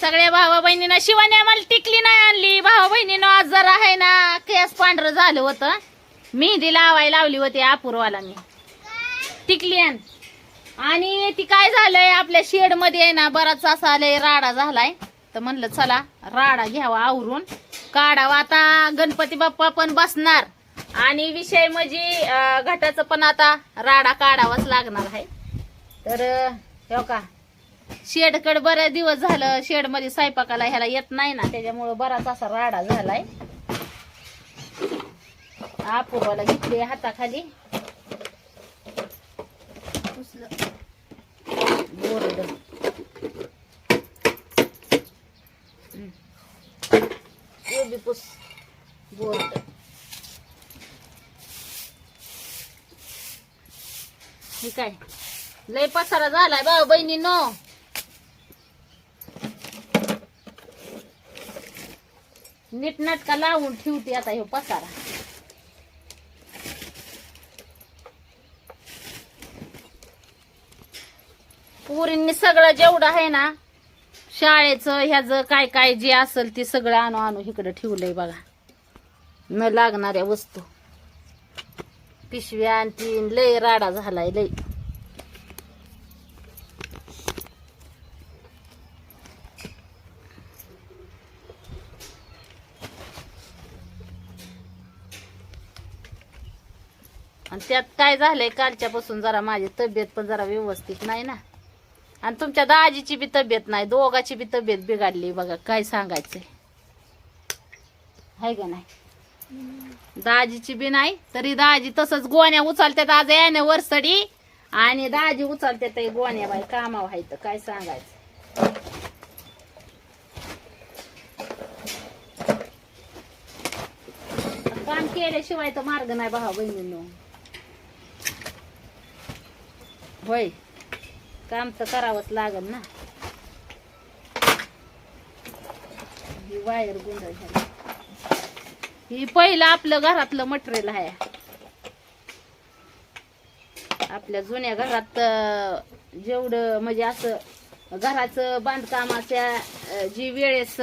सगळ्या भावा बहिणीनं शिवाने आम्हाला टिकली नाही आणली. भावा बहिणीनं आज जरा आहे ना केस पांढरं झालं होतं. मेहंदी लावाय लावली होती अपूर्वाला मी टिकली आण. आणि ती काय झालंय आपल्या शेडमध्ये आहे ना बराच असा आलंय राडा झालाय. तर म्हणलं चला राडा घ्यावा आवरून. काढावा. आता गणपती बाप्पा पण बसणार. आणि विषय म्हणजे घटाचं पण आता राडा काढावाच लागणार आहे. तर हो का शेडकड बऱ्याच दिवस झालं शेडमध्ये स्वयंपाकाला ह्याला येत नाही ना त्याच्यामुळं बराच असा राडा झालाय अपूर्वाला घेतली हाताखाली पुसलं. बोरडं. पुस बोरडं. हे काय लय पसारा झालाय भाऊ बहिणी नो नीटनाटका लावून ठेवते आता हे पसारा. पुरींनी सगळं जेवढं आहे ना शाळेचं ह्याचं काय काय जे असेल ते सगळं आणू आणू इकडं ठेवलंय बघा. न लागणाऱ्या वस्तू. पिशव्या आणि तीन लय राडा झालाय लय. आणि त्यात काय झालंय कालच्यापासून जरा माझी तब्येत पण जरा व्यवस्थित नाही ना. आणि तुमच्या दाजीची बी तब्येत नाही दोघाची बी तब्येत बिघडली बघा काय सांगायचंय. हाय का नाही? दाजीची बी नाही तरी दाजी तसंच गोण्या उचलतात आज याने वरसडी. आणि दाजी उचलतात गोण्या बाई कामा व्हायचं काय सांगायचं. काम केल्याशिवाय तर मार्ग नाही भावा बहिणींनो. होय. काम तर करावंच लागल ना. ही वायर गुंडळ झाली. ही पहिलं आपलं घरातलं मटेरियल आहे. आपल्या जुन्या घरात जेवढं म्हणजे असं घराचं बांधकामाच्या जी वेळेस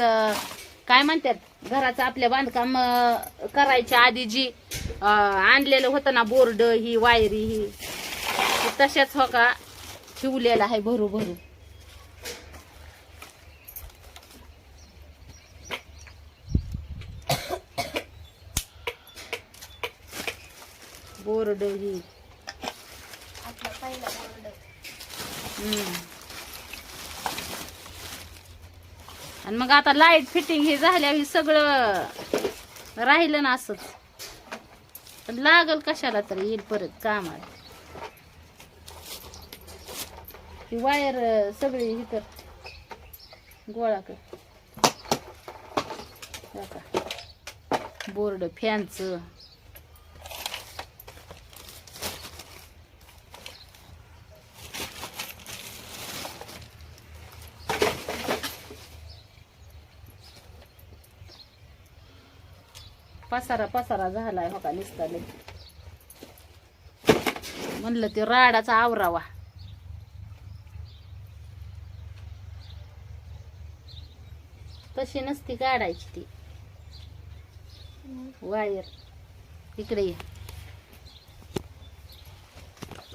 काय म्हणतात घराचं आपल्या बांधकाम करायच्या आधी जी आणलेलं होतं ना बोर्ड ही वायरी ही तशाच हो का ठेवलेलं आहे भरू भरू. बोर्ड ही. आणि मग आता लाइट फिटिंग हे झाल्यावर हे सगळं राहिलं ना असंच. पण लागल कशाला तरी येईल परत कामाला. ती वायर सगळी ही कर. गोळा कर. बोर्ड फॅनचं पसारा पसारा झालाय हो का निसता लय म्हणलं ते राडाचा आवरावा. तशी नसती काढायची ती. वायर. इकडे ये.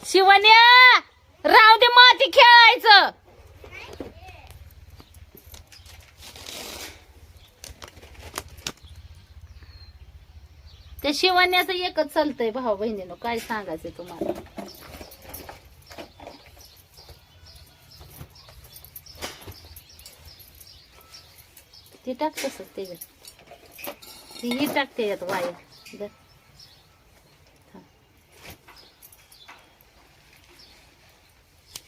शिवण्या! राव दे माती खेळायचं. त्या शिवण्याचं एकच चालतंय भाऊ बहिणीनो काय सांगायचं तुम्हाला? ती टाक तसं त्याच्यात ती ही टाकते यात वायर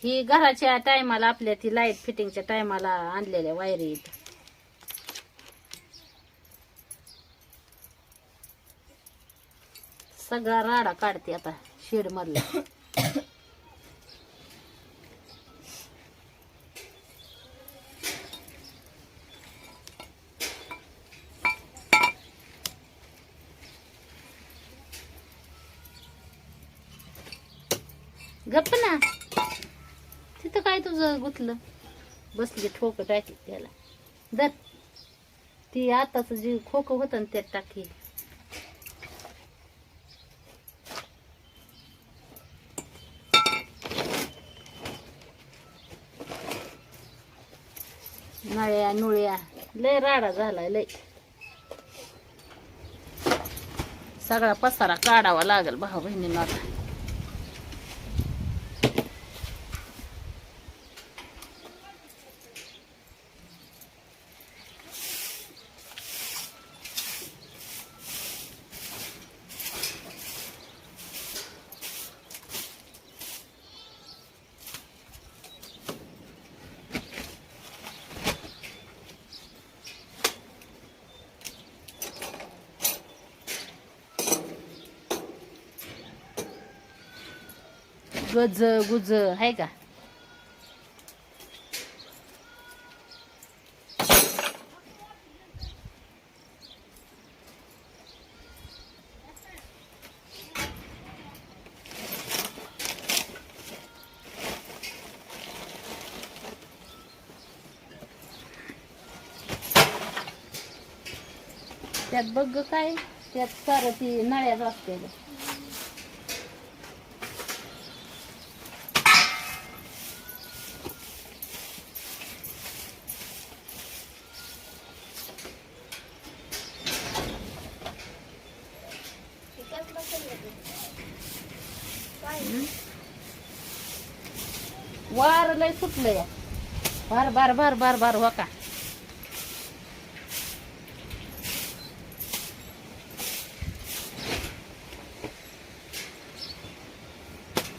ही घराच्या टायमाला आपल्या ती लाइट फिटिंगच्या टायमाला आणलेल्या वायरी सगळा राडा काढते आता शेड मधला. गप्प ना. तिथं काय तुझं गुतलं? बसली ठोक टाकी त्याला. दर ती आताच जी खोक होत ना त्यात टाकी. नळ्या नुळ्या. लय राडा झालाय लय. सगळा पसारा काढावा लागेल भाऊ बहिणींना गज गुज. आहे का? त्यात बघ काय त्यात सारं ती नळ्याच असते ग. वार लय सुटलं या भार बार बार बार बार हो का?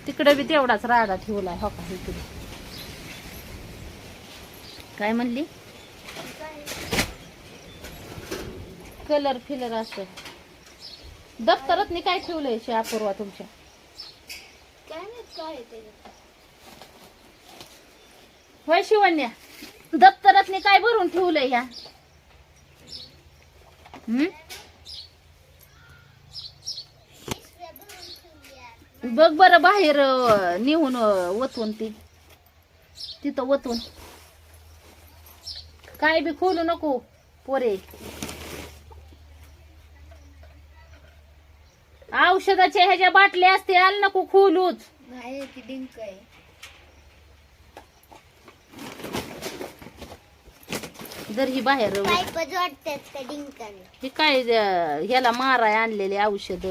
तिकडे बी तेवढाच राडा ठेवलाय हो का इकडे? काय म्हणली? कलर फिलर असं. दप्तरात काय ठेवलंय शे अपूर्वा तुमच्या? काय नाही काय होय शिवण्या? दप्तरात काय भरून ठेवलंय ह्या? हम्म? बघ बरं बाहेर नेऊन अं, ती. तिथं वतून. काय बी खोलू नको पोरे. औषधाच्या ह्याच्या बाटल्या असते आल नको खोलूच. डिंक आहे. जर ही बाहेर पाईप जोडतात त्या डिंकाने हे काय अं, ह्याला माराय आणलेले औषध.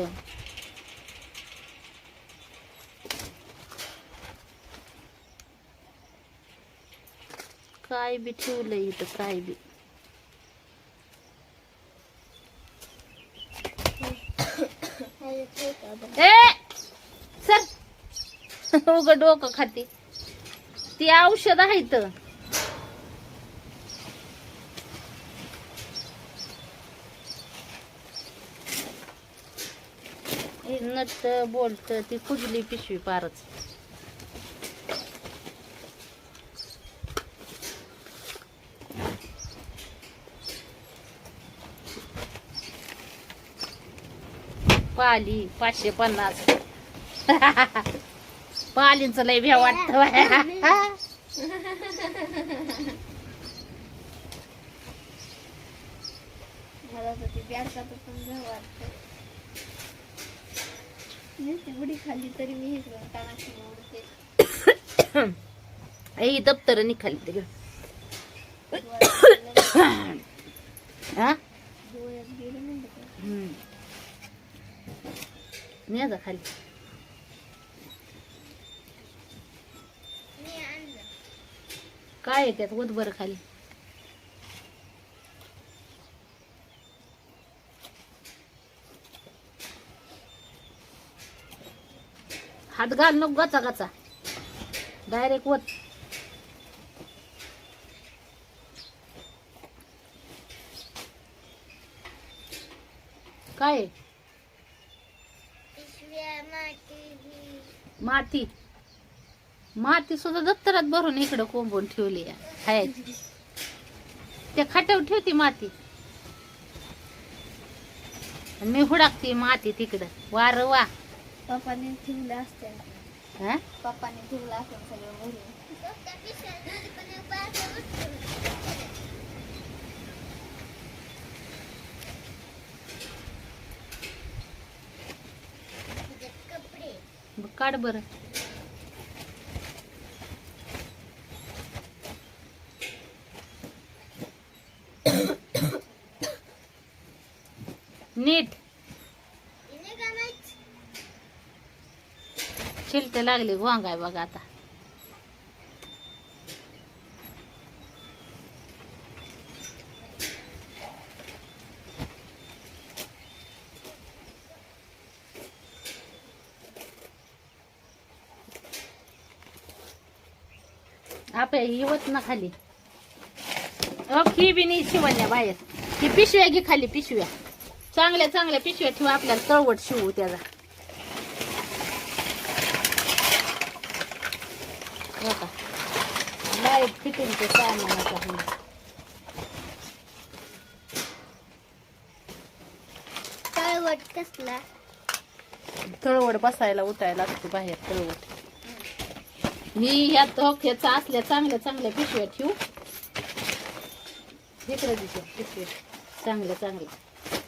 काय बी ठेवलंय इथं काय बी. ए सर उग डोकं खाते. ती औषध आहे इथं हे नट बोलत ती कुजली पिशवी पारच पाली पाचशे पन्नास पालींच लय भ्या वाटत मला तर ती बॅरकात पण घ्यावं वाटतं बुडी खाल्ली तरी मी ही दप्तर निघाली तिकडे हा? जा खाली काय आहे त्यात? बरं खाली हात घाल नको गचा गचा. डायरेक्ट वत काय? माती. माती. सुद्धा दप्तरात भरून इकडं कोंबून ठेवली आहे. खायची त्या खाट्यावर ठेवती माती. आणि मी हुडाकते माती तिकडं. वार वा. पप्पाने ठेवलं असते. हा? पप्पाने ठेवलं असतं सगळं भरून. काढ बर. नीट. शिलट लागली वांगाय बघा आता. आपे येवत ना खाली. अहो, ही बी नाही शिवण्या बाहेर. ही पिशव्या घे खाली पिशव्या. चांगल्या चांगल्या पिशव्या ठेवू आपल्याला तळवट शिवू त्याचा हो का लाइट फिटिंगचे सामानाचा आहे. तळवट कसला तळवट बसायला उठायला लागते बाहेर तळवट मी ह्यात ह्याचा असल्या चांगल्या चांगल्या पिशव्या ठेवू इकडे दिसत पिशव्या चांगल्या चांगल्या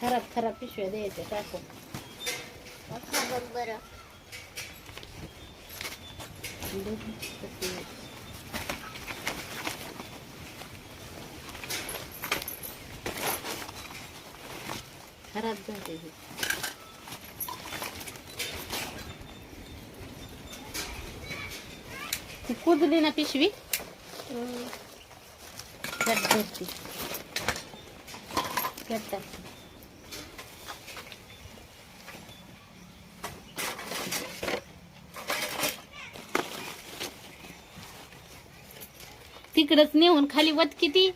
खराब खराब पिशव्या द्यायच्या टाकून हा बरं खराब झाले हे. ती ना पिशवी हम्म. तिकडच नेऊन खाली वत किती